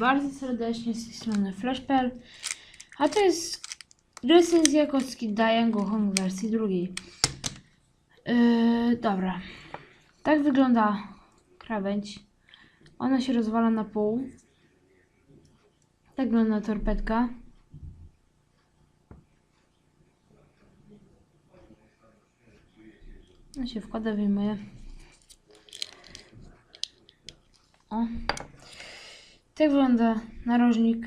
bardzo serdecznie z tej strony Flashpel, a to jest recenzja kostki Diane Gohong wersji drugiej. Yy, dobra, tak wygląda krawędź. Ona się rozwala na pół. Tak wygląda torpedka. No się wkłada, wyjmuje. O. Tak wygląda narożnik.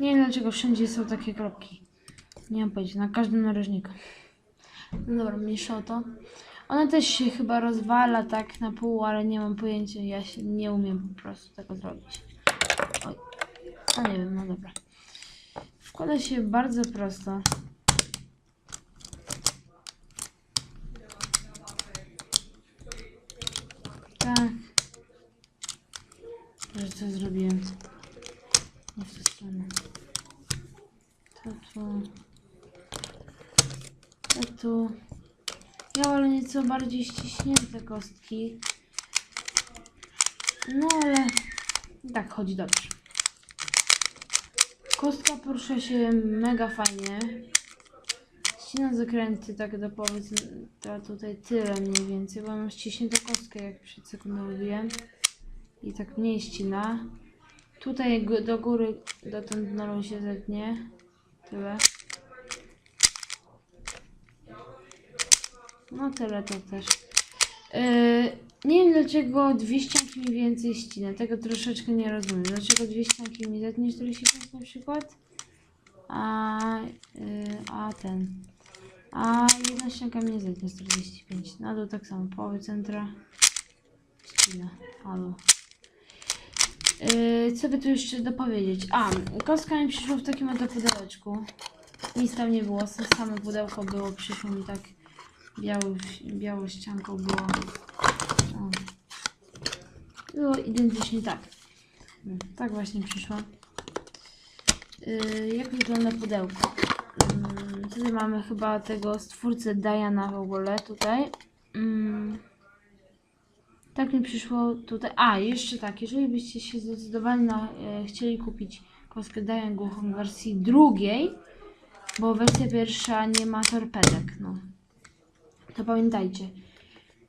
Nie wiem dlaczego wszędzie są takie kropki. Nie mam pojęcia, na każdym narożniku. No dobra, mniejsza o to. Ona też się chyba rozwala tak na pół, ale nie mam pojęcia. Ja się nie umiem po prostu tego zrobić. Oj. A nie wiem, no dobra. Wkłada się bardzo prosto. Tak. Że co zrobiłem? Nie w tę stronę. To tu. To tu. Ja wolę nieco bardziej ściśnięte kostki. No ale tak chodzi dobrze. Kostka porusza się mega fajnie. Ścina zakręty tak do powiedzmy to tutaj tyle mniej więcej, bo mam ściśniętą kostkę jak przed sekundą mówiłem. I tak mniej ścina. Tutaj do góry dotąd nową się zetnie. Tyle. No tyle to też. Yy, nie wiem dlaczego dwie ścianki mi więcej ścina. Tego troszeczkę nie rozumiem. Dlaczego dwie ścianki mi zetnie 45 na przykład? A, yy, a ten. A jedna ścianka mnie zetnie 45. Na dół tak samo. Połowy centra. Ścina. Halo. Yy, co by tu jeszcze dopowiedzieć? A, kostka mi przyszła w takim oto pudełeczku. Nic tam nie było, same pudełko było, przyszło mi tak biały, białą ścianką było. O. Było identycznie tak. No, Tak właśnie przyszło. Yy, jak wygląda pudełko? Yy, tutaj mamy chyba tego stwórcę Diana w ogóle tutaj. Yy. Tak mi przyszło tutaj. A, jeszcze tak, jeżeli byście się zdecydowali na, e, chcieli kupić kostkę Diane Głuchą w wersji drugiej, bo wersja pierwsza nie ma torpedek, no. To pamiętajcie.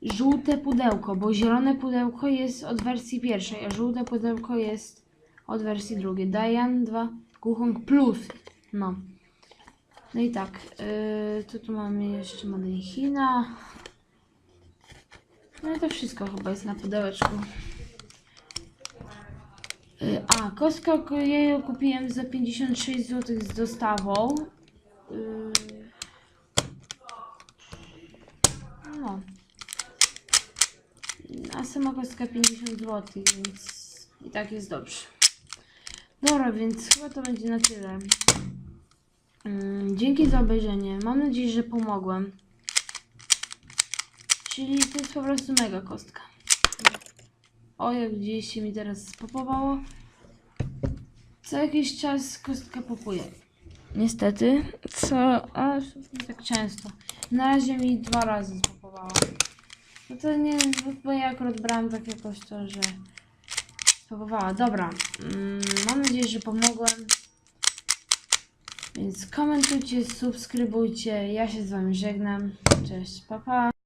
Żółte pudełko, bo zielone pudełko jest od wersji pierwszej, a żółte pudełko jest od wersji drugiej. Diane 2 Głuchong Plus. No. No i tak, yy, co tu mamy jeszcze? Made China. No to wszystko chyba jest na pudełeczku. Y, A, kostka, ko- ja ją kupiłem za 56 zł z dostawą. Y, No. A sama kostka 50 zł, więc i tak jest dobrze. Dobra, więc chyba to będzie na tyle. Mm, Dzięki za obejrzenie. Mam nadzieję, że pomogłem. Czyli to jest po prostu mega kostka. O, jak widzieliście mi teraz popowało. Co jakiś czas kostka popuje. Niestety, co, a nie tak często. Na razie mi dwa razy popowała. No to nie, bo ja akurat brałam tak jakoś to, że popowała. Dobra, mm, mam nadzieję, że pomogłem. Więc komentujcie, subskrybujcie. Ja się z wami żegnam. Cześć, pa pa.